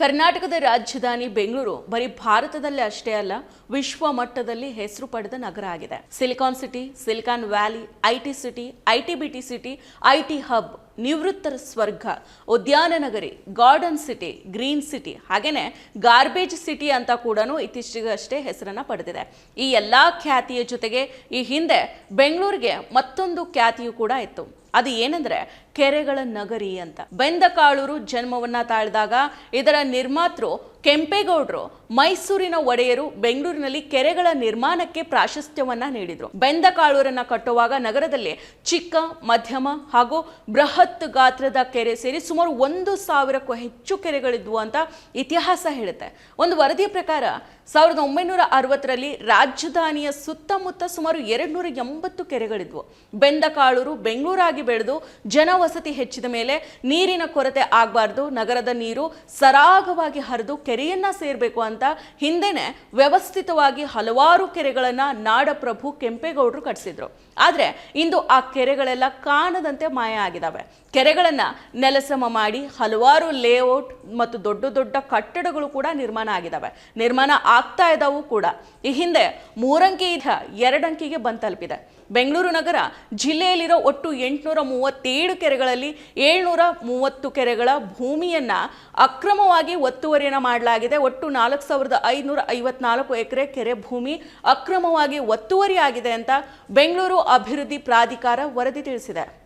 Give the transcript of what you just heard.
ಕರ್ನಾಟಕದ ರಾಜಧಾನಿ ಬೆಂಗಳೂರು ಬರೀ ಭಾರತದಲ್ಲೇ ಅಷ್ಟೇ ಅಲ್ಲ, ವಿಶ್ವ ಮಟ್ಟದಲ್ಲಿ ಹೆಸರು ಪಡೆದ ನಗರ ಆಗಿದೆ silicon city, silicon valley, IT city, IT BT city, IT hub, ನಿವೃತ್ತರ ಸ್ವರ್ಗ ಉದ್ಯಾನ ನಗರಿ ಗಾರ್ಡನ್ ಸಿಟಿ, ಗ್ರೀನ್ ಸಿಟಿ, ಹಾಗೇನೆ ಗಾರ್ಬೇಜ್ ಸಿಟಿ ಅಂತ ಕೂಡ ಇತ್ತೀಚೆಗಷ್ಟೇ ಹೆಸರನ್ನ ಪಡೆದಿದೆ. ಈ ಎಲ್ಲಾ ಖ್ಯಾತಿಯ ಜೊತೆಗೆ ಈ ಹಿಂದೆ ಬೆಂಗಳೂರಿಗೆ ಮತ್ತೊಂದು ಖ್ಯಾತಿಯು ಕೂಡ ಇತ್ತು. ಅದು ಏನಂದ್ರೆ ಕೆರೆಗಳ ನಗರಿ ಅಂತ. ಬೆಂದಕಾಳೂರು ಜನ್ಮವನ್ನ ತಾಳಿದಾಗ ಇದರ ನಿರ್ಮಾತೃ ಕೆಂಪೇಗೌಡರು. ಮೈಸೂರಿನ ಒಡೆಯರು ಬೆಂಗಳೂರಿನಲ್ಲಿ ಕೆರೆಗಳ ನಿರ್ಮಾಣಕ್ಕೆ ಪ್ರಾಶಸ್ತ್ಯವನ್ನ ನೀಡಿದ್ರು. ಬೆಂದಕಾಳೂರನ್ನ ಕಟ್ಟುವಾಗ ನಗರದಲ್ಲಿ ಚಿಕ್ಕ, ಮಧ್ಯಮ ಹಾಗೂ ಬೃಹತ್ ಗಾತ್ರದ ಕೆರೆ ಸೇರಿ ಸುಮಾರು ಒಂದು ಸಾವಿರಕ್ಕೂ ಹೆಚ್ಚು ಕೆರೆಗಳಿದ್ವು ಅಂತ ಇತಿಹಾಸ ಹೇಳುತ್ತೆ. ಒಂದು ವರದಿಯ ಪ್ರಕಾರ ಸಾವಿರದ ಒಂಬೈನೂರ ಅರವತ್ತರಲ್ಲಿ ರಾಜಧಾನಿಯ ಸುತ್ತಮುತ್ತ ಸುಮಾರು ಎರಡು ನೂರ ಎಂಬತ್ತು ಕೆರೆಗಳಿದ್ವು. ಬೆಂದಕಾಳೂರು ಬೆಂಗಳೂರಾಗಿ ಬೆಳೆದು ಜನವಸತಿ ಹೆಚ್ಚಿದ ಮೇಲೆ ನೀರಿನ ಕೊರತೆ ಆಗಬಾರ್ದು, ನಗರದ ನೀರು ಸರಾಗವಾಗಿ ಹರಿದು ಕೆರೆಯನ್ನ ಸೇರಬೇಕು ಅಂತ ಹಿಂದೆನೆ ವ್ಯವಸ್ಥಿತವಾಗಿ ಹಲವಾರು ಕೆರೆಗಳನ್ನ ನಾಡಪ್ರಭು ಕೆಂಪೇಗೌಡರು ಕಟ್ಟಿಸಿದ್ರು ಆದ್ರೆ ಇಂದು ಆ ಕೆರೆಗಳೆಲ್ಲ ಕಾಣದಂತೆ ಮಾಯ ಆಗಿದ್ದಾವೆ ಕೆರೆಗಳನ್ನ ನೆಲಸಮ ಮಾಡಿ ಹಲವಾರು ಲೇಔಟ್ ಮತ್ತು ದೊಡ್ಡ ದೊಡ್ಡ ಕಟ್ಟಡಗಳು ಕೂಡ ನಿರ್ಮಾಣ ಆಗಿದ್ದಾವೆ ನಿರ್ಮಾಣ ಆಗ್ತಾ ಇದ್ದಾವು ಕೂಡ. ಈ ಹಿಂದೆ ಮೂರಂಕಿ ಇದ ಎರಡಂಕಿಗೆ ಬಂದ್ ತಲುಪಿದೆ. ಬೆಂಗಳೂರು ನಗರ ಜಿಲ್ಲೆಯಲ್ಲಿರೋ ಒಟ್ಟು ಎಂಟುನೂರ ಮೂವತ್ತೇಳು ಕೆರೆಗಳಲ್ಲಿ ಏಳ್ನೂರ ಮೂವತ್ತು ಕೆರೆಗಳ ಭೂಮಿಯನ್ನ ಅಕ್ರಮವಾಗಿ ಒತ್ತುವರಿಯನ್ನು ಮಾಡಲಾಗಿದೆ. ಒಟ್ಟು ನಾಲ್ಕು ಸಾವಿರದ ಐನೂರ ಐವತ್ನಾಲ್ಕು ಎಕರೆ ಕೆರೆ ಭೂಮಿ ಅಕ್ರಮವಾಗಿ ಒತ್ತುವರಿಯಾಗಿದೆ ಅಂತ ಬೆಂಗಳೂರು ಅಭಿವೃದ್ಧಿ ಪ್ರಾಧಿಕಾರ ವರದಿ ತಿಳಿಸಿದೆ.